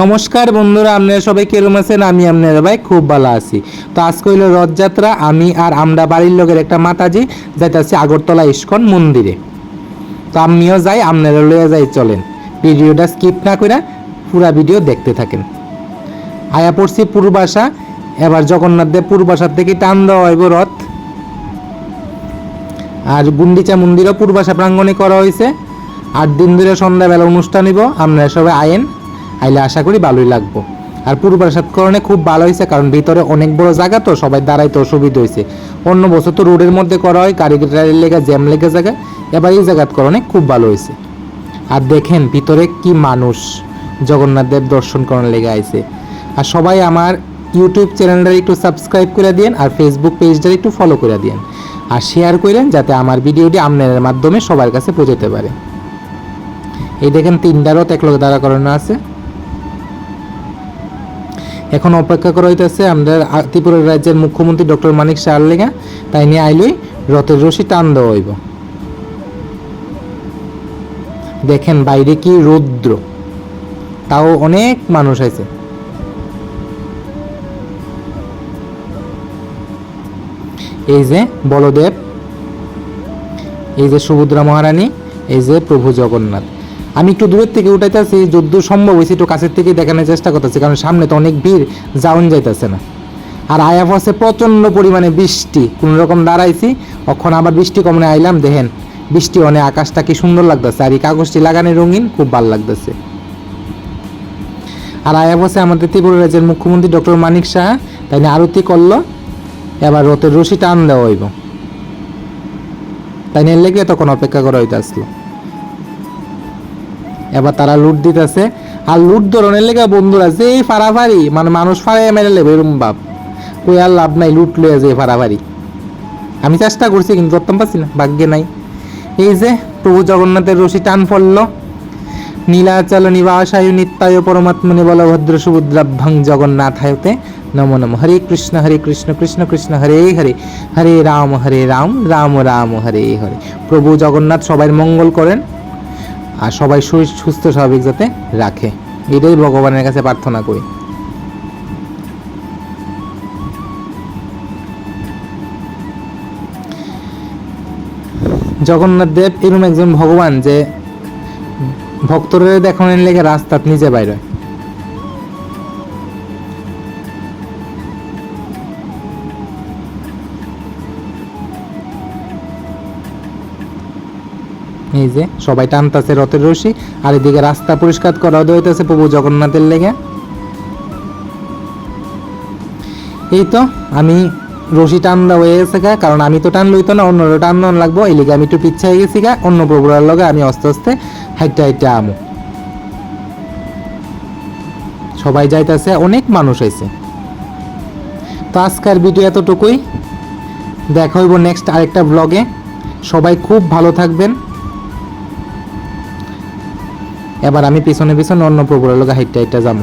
নমস্কার বন্ধুরা, আপনারা সবাই কেরম আছেন? আমি আপনারা ভাই খুব ভালো আছি। তো আজকে হইল রথযাত্রা, আমি আর আমরা বাড়ির লোকের একটা মাতাজি যাইতেছি আগরতলা ইস্কন মন্দিরে। তো আমিও যাই, আপনারা লয়ে যাই, চলেন। ভিডিওটা স্কিপ না করে পুরা ভিডিও দেখতে থাকেন। আয়া পড়ছি পূর্বাশা, এবার জগন্নাথ দেব পূর্বাশার থেকে টান দেওয়া হইব রথ। আর গুন্ডিচা মন্দিরও পূর্বাশা প্রাঙ্গণে করা হয়েছে আট দিন ধরে সন্ধ্যাবেলা অনুষ্ঠান নিব আপনারা সবাই আয়েন। আইলে আশা করি ভালোই লাগবো। আর পূর্বাসাতকরণে খুব ভালো হয়েছে, কারণ ভিতরে অনেক বড় জায়গা তো, সবাই দাঁড়াইতে অসুবিধা হয়েছে। অন্য বছর তো রোডের মধ্যে করা হয় গাড়ির লেগে জ্যাম লেগে জায়গা, এবার এই জায়গাতকরণে খুব ভালো হয়েছে। আর দেখেন ভিতরে কি মানুষ, জগন্নাথ দেব দর্শন করার লেগে আইছে। আর সবাই আমার ইউটিউব চ্যানেলটা একটু সাবস্ক্রাইব করে দিন আর ফেসবুক পেজটা একটু ফলো করে দিন আর শেয়ার করেন, যাতে আমার ভিডিওটি আপনাদের মাধ্যমে সবার কাছে পৌঁছাতে পারে। এই দেখেন তিনটা রথ লোক দাঁড়া করানো আছে। এখন অপেক্ষা করা হইতেছে আমাদের ত্রিপুরা রাজ্যের মুখ্যমন্ত্রী ডক্টর মানিক শাহ লেগা। তাই নিয়ে আইলই রথের রশি টান দেওয়া হইব। দেখেন বাইরে কি রৌদ্র। তাও অনেক মানুষ আছে। এই যে বলদেব, এই যে সুভদ্রা মহারানী, এই যে প্রভু জগন্নাথ। আমি একটু দূরের থেকে উঠাইতেছি, যদ্দূর সম্ভব হয়েছে একটু কাছের থেকে দেখানোর চেষ্টা করতেছি, কারণ সামনে তো অনেক ভিড়, যাওন যাইতেছে না। আর আয়াফ আছে প্রচণ্ড পরিমাণে বৃষ্টি কোন রকম দাঁড়াইছি অখন আবার বৃষ্টি কমনে আইলাম, দেখেন, বৃষ্টি অনেক আকাশটা কি সুন্দর লাগতেছে, আর এই কাগজটি লাগানো রঙিন, খুব ভালো লাগতেছে। আর আছে আমাদের ত্রিপুরা রাজ্যের মুখ্যমন্ত্রী ডক্টর মানিক শাহ তাই নিয়ে আরতি করল, এবার রথের রশি টান দেওয়া হইব। তাই নিয়ে লেগে তখন অপেক্ষা করা হইতে আসলো এবার তারা লুট দিতেছে। আর লুট ধরনের লেগে বন্ধুরা যে ফাড়াফাড়ি মানে মানুষ ফাড়াই মেরে লেবে এরম বাপ। কই আর লাভ নাই লুট লয়ে যে ফাড়াফাড়ি। আমি চেষ্টা করছি কিন্তু ধরতাম পারছি না, ভাগ্যে নাই। এই যে প্রভু জগন্নাথের রশি টান পড়ল। নীলাচল নিবাসায় নিত্যায় পরমাত্মনি বলভদ্র সুভদ্রাভ্যং জগন্নাথায়তে নমো নম। হরে কৃষ্ণ হরে কৃষ্ণ কৃষ্ণ কৃষ্ণ, হরে হরে। হরে রাম হরে রাম রাম রাম, হরে হরে। প্রভু জগন্নাথ সবাই মঙ্গল করেন। আর সবাই শরীর সুস্থ স্বাভাবিক যাতে রাখে। এটাই ভগবানের কাছে প্রার্থনা করি। জগন্নাথ দেব এরকম একজন ভগবান যে ভক্তরা দেখানোর লেগে রাস্তাত নিজে বাইরে এই যে, সবাই টানতাছে রথের রশি, আর এদিকে রাস্তা পরিষ্কার করা হইতেছে প্রভু জগন্নাথের লেগে। এই তো, আমি রশি টান দেওয়া হয়ে গেছে গা, কারণ আমি তো টান লইতো না অন্য টান লাগবো, এই লিগে আমি একটু পিচ্ছা হয়ে গেছি গা, অন্য প্রভুরার লগে আমি আস্তে আস্তে হাইটে হাইটে আমো। সবাই যাইতাছে, অনেক মানুষ হয়েছে তো আজকের ভিডিও এতটুকুই। দেখা হইব নেক্সট আরেকটা ব্লগে সবাই খুব ভালো থাকবেন। এবার আমি পিছনে পিছনে অন্য প্রভুর লোক হাইটটা হাইটটা যাব।